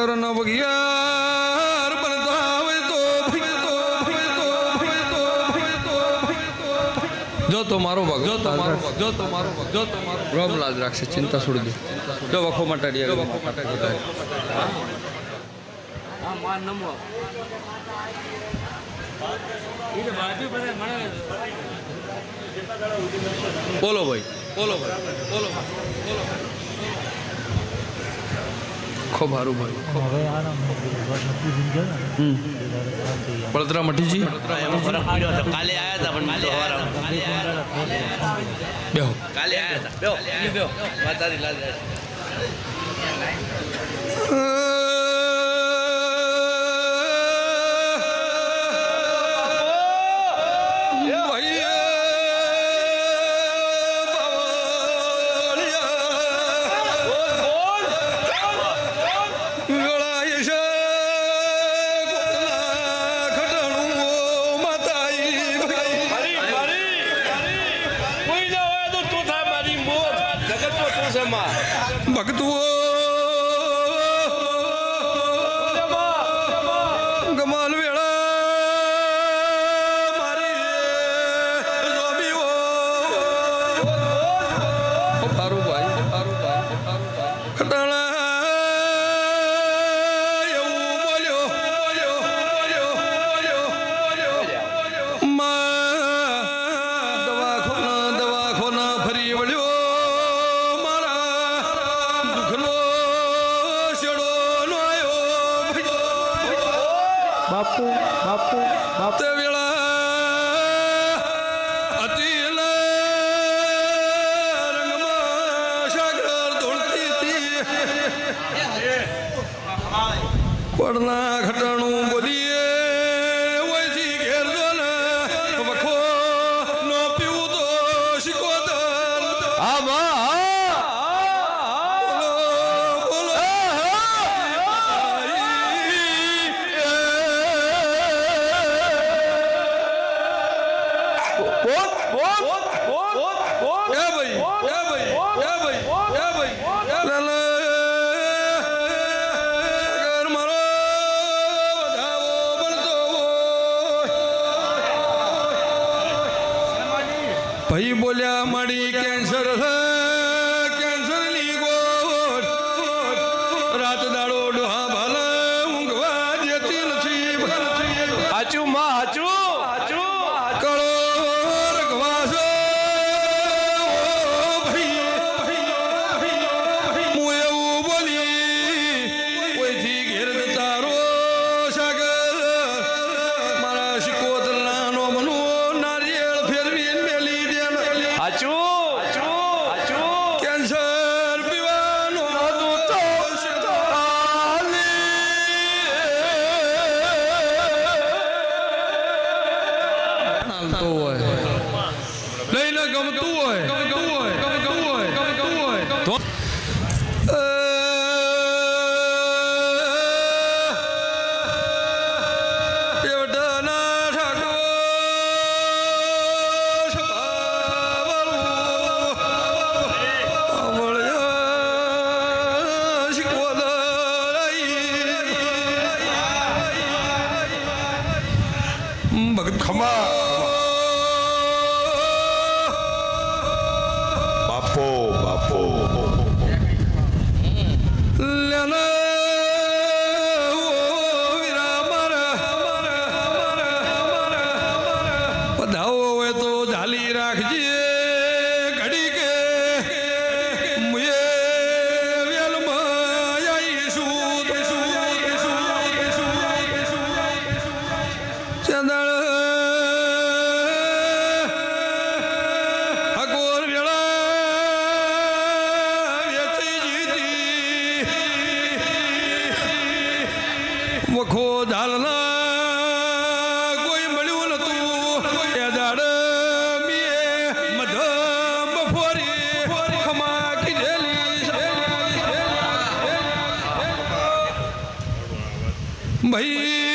ਕਰਨ વગિયાર ਬਣਦਾਵੇ ਤੋ તો ਤੋ ਭਈ ਤੋ ਭਈ ਤੋ ਭਈ જો તમારો ભાગ જો તમારો ભાગ જો તમારો ભાગ જો લાજ રાખશે ચિંતા છોડી દે. જો વખો મટાડી જો વખો મટાડી હા માન નમો. એટલે બાજુ બધા મળે. બોલો ભાઈ. બોલો ભાઈ બોલો બોલો ખૂબ સારું ભાઈ. બળતરા મઠીજી? કાલે આવ્યા હતા પણ બેહો. કાલે આવ્યા હતા. બેહો. બેહો. માતાજી લાલ ઘટણું બોલી બોલ્યા મળી કેન્સર કેન્સરની ગોળ. રાત દાડો ડોહા ભલે ઊંઘવા જતી નથી. હાચું માં, હાચું. 没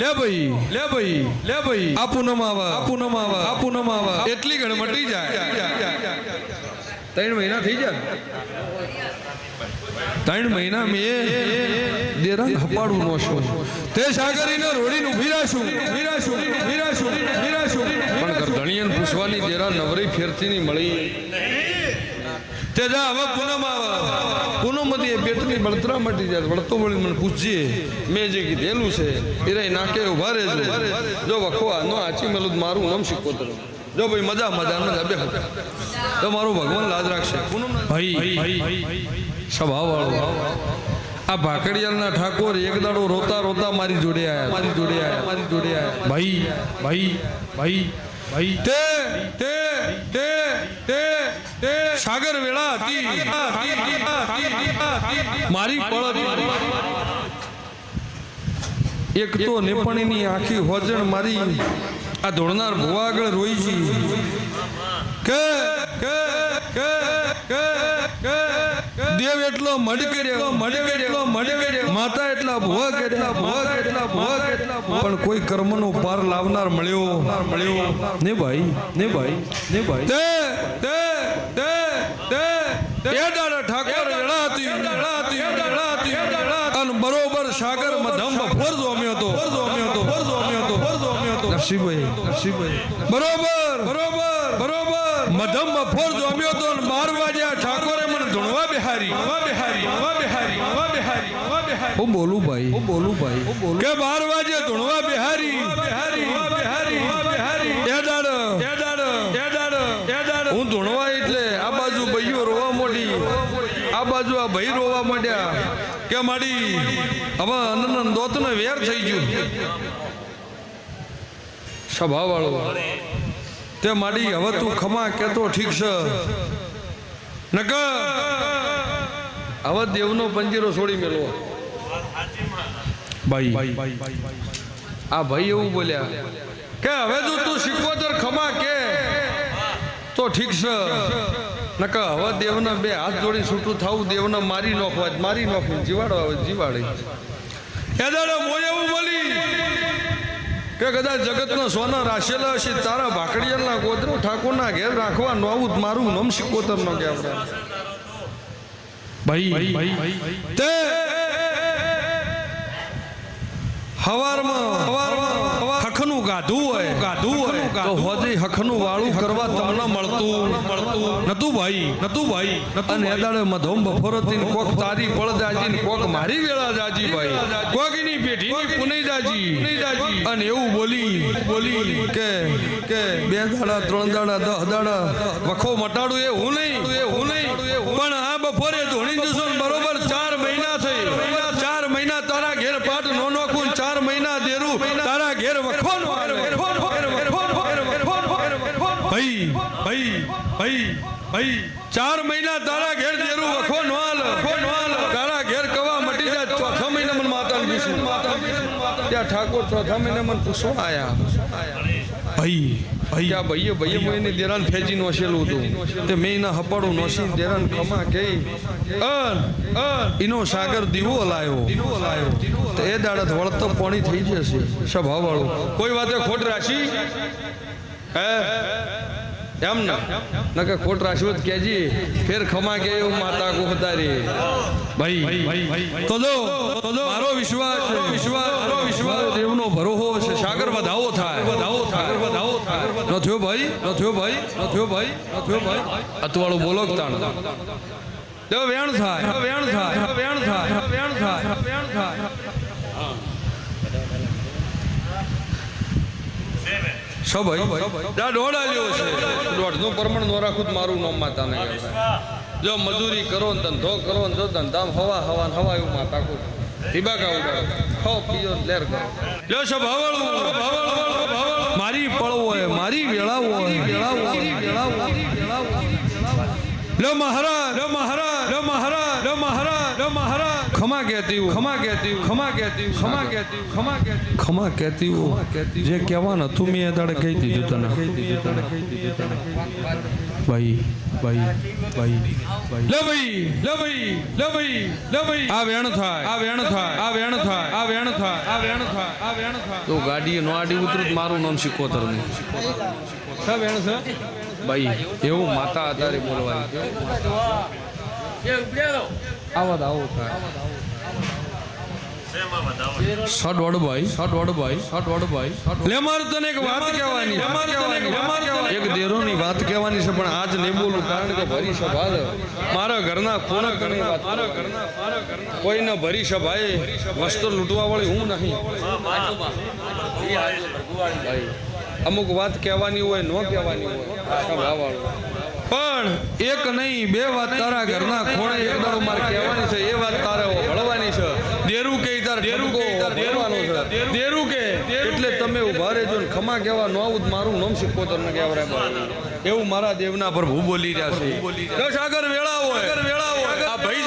લે ભાઈ લે ભાઈ લે ભાઈ આ પૂનમ આવે. આ પૂનમ આવે. આ પૂનમ આવે એટલી ઘણ મટી જાય. ત્રણ મહિના થઈ જાય ત્રણ મહિના મેં દેરા હપાડું નો છો. તે સાગરીને રોડીને ઊભી રાશું ઊભી રાશું ઊભી રાશું ઊભી રાશું પણ ગરધણીયન પૂછવાની દેરા નવરી ફેરથી નહીં મળી. તે જા હવે પૂનમ આવે. એ પેટની બળતરા મટી જાય વળતો વળી મને પૂછજે. મેં જે કીધેલું છે. એ રહી નાકે ઊભા છે જો વખવા નો આચી મેલું મારું નામ શીખોતર જો ભાઈ મજા મજા મજા બે તો મારું ભગવાન લાજ રાખશે. પૂનમ ભાઈ સ્વભાવ વાળો આ ભાકડિયાલના ઠાકોર એક દાડો રોતા રોતા મારી જોડે આયા મારી જોડે આયા મારી જોડે આયા. ભાઈ ભાઈ ભાઈ ભાઈ. તે તે તે તે સાગર વેળા હતી. મારી પળ હતી એક તો નેપણીની આખી હોજણ મારી આ ધોળનાર ભુવા આગળ રોઈ છી કે કે કે કે કે દેવ એટલો મડ કર્યો મડ કર્યો. મડ કર્યો. માતા એટલા ભુવા કર્યા. ભુવા કેટલા ભુવા. કેટલા પણ કોઈ કર્મનો પાર લાવનાર મળ્યો. મળ્યો. ને ભાઈ ને ભાઈ ને ભાઈ. તે તે તે દાડા ઠાકોર વેળા હતી વેળા અને બરોબર સાગર મધમ ફોર જોમ્યો હતો. ફોર જોમ્યો હતો. ફોર જોમ્યો હતો. ફોર જોમ્યો હતો. નરસિંહભાઈ નરસિંહભાઈ. બરોબર. બરોબર. બરોબર. મધમ ફોર જોમ્યો હતો અને બાર વાગ્યા ઠાકોરે મને ધૂણવા બિહારી. ધૂણવા બિહારી ધૂણવા બિહારી ધૂણવા બિહારી ધૂણવા બિહારી. હું બોલું ભાઈ? હું બોલું ભાઈ હું બોલું. કે બાર વાગે ધૂણવા બિહારી. બિહારી બિહારી બિહારી એ દાડ એ દાડ એ દાડ એ દાડ હું ધૂણવા બાજુ આ ભાઈ રોવા માંડ્યા કે મારી હવે અનન દોતને વેર થઈ ગયું. સભા વાળો તે મારી હવે તું ખમા કેતો ઠીક છે. નક હવે દેવનો પંજીરો છોડી મેલો. ભાઈ આ ભાઈ એવું બોલ્યા કે હવે જો તું શીખવતર ખમા કે તો ઠીક છે. નકા હવે દેવના બે હાથ જોડી છૂટું થવું દેવને મારી નોખવા મારી નોખવી જીવાડવા આવે જીવાડે. એ મોયવું બોલી કે કદાચ જગતનો સોના રાશેલા હશે તારા ભાકડિયાના ગોદરો ઠાકોરના ઘેર રાખવા નો આવું તો મારું નામ શીખોતર નો કે આપણે ભાઈ. તે હવારમાં હવારમાં ગાધું હોય ગાધું હોય તો હોજે હખનું વાળું કરવા તમને મળતું. મળતું. નતું ભાઈ નતું ભાઈ. અને એદાડે મધોમ બફોરતી કોક તારી પળ ને કોક મારી વેળા જાજી. ભાઈ. કોકની પેઢીની પુનઈ જાજી. અને એવું બોલી બોલી કે કે બે દાડા ત્રણ દાડા દહ દાડા વખો મટાડું એ હું નહીં. એ હું નહીં. પણ આ બપોરે ધોણી જશો ને બરોબર ચાર મહિના થઈ ચાર મહિના તારા ઘેર પાટ નો નોખું ચાર મહિના દેરું તારા ઘેર વખો નો આવે. ભાઈ ભાઈ ભાઈ ભાઈ ચાર મહિના તારા ઘેર દેરું વખો નો હાલ વખો નો હાલ તારા ઘેર કવા મટી જાય ચોથા મહિના મને માતા પૂછું ત્યાં ઠાકોર મને પૂછો આયા. ભાઈ ભાઈ. આ ભાઈએ ભાઈએ હું એની દેરાન ફેંચી નોશેલું હતું. તે મેં એના હપાડું નોશી દેરાન ખમા કે એનો સાગર દીવો લાયો. લાયો તો એ દાડત વળતો પાણી થઈ જશે સ્વભાવ વાળું કોઈ વાતે ખોટ રાશી હે? એમ ના? નકે ખોટ રાશ્વત કેજી ફેર ખમા કે એવું માતા ગોહતારી ભાઈ તો જો તો જો મારો વિશ્વાસ વિશ્વાસ મારો વિશ્વાસ. દેવનો ભરોહો છે સાગર વધાવો થાય. વધાવો થાય. વધાવો થાય. ન થયો ભાઈ? ન થયો ભાઈ? ન થયો ભાઈ? ન થયો ભાઈ? અતવાળું બોલો તાણ? જો વેણ થાય. વેણ થાય. વેણ થાય. વેણ થાય. વેણ થાય. સો ભાઈ? દા દોઢ આલ્યો છે. દોઢનું પ્રમાણ નો રાખું તો મારું નામ માતા ને જો મજૂરી કરો ને ધંધો કરો ને જો ધંધામાં હવા હવા ને હવા એવું માતા કો ટીબાકા ઉડાડો. ખો પીઓ લેર કરો. લ્યો છો ભાવળું. ભાવળું મારી પળવો હોય મારી વેળાવો હોય. વેળાવો વેળાવો લો મહારાજ લો મહારાજ લો મહારાજ. ખમા કહેતી હું ખમા કહેતી હું ખમા કહેતી હું ખમા કહેતી હું ખમા કહેતી ખમા કહેતી હું જે કહેવાનું હતું મેં દાડે કહી દીધું તને. કહી દીધું તને કહી દીધું તને. ભાઈ ભાઈ ભાઈ લે ભાઈ લે ભાઈ લે ભાઈ લે ભાઈ. આ વેણ થાય. આ વેણ થાય. આ વેણ થાય. આ વેણ થાય. આ વેણ થાય. આ વેણ થાય. તો ગાડી નો આડી ઉતરું મારું નામ શીખોતર નહીં શા વેણ છે? ભાઈ એવું માતા આધારે બોલવાનું આવો આવો થાય. શોટ વાળો ભાઈ શોટ વાળો ભાઈ. શોટ વાળો ભાઈ લે મારે તને એક વાત કહેવાની લે કહેવાની એક દેરોની વાત કહેવાની છે પણ આજ નહીં બોલું કારણ કે ભરી સભા. મારા ઘરના ખૂણે ઘણી વાત મારા ઘરના કોઈને ભરી સભાએ વસ્ત્ર લૂંટવા વાળી હું નહીં. અમુક વાત કહેવાની હોય ન કહેવાની હોય. સભાવાળું પણ એક નહીં બે વાત તારા ઘરના ખોણે એક દાડો મારે કહેવાની છે એ વાત તારે વળવાની છે. દેરું કે તાર ડેરું કે દેરવાનું છે. દેરું કે એટલે તમે ઊભા રહેજો ને ખમા કહેવા નો આવું મારું નામ શીખો તમને કહેવાય એવું મારા દેવના પ્રભુ બોલી રહ્યા છે. આગળ વેળા હોય. વેળા હોય. આ ભાઈ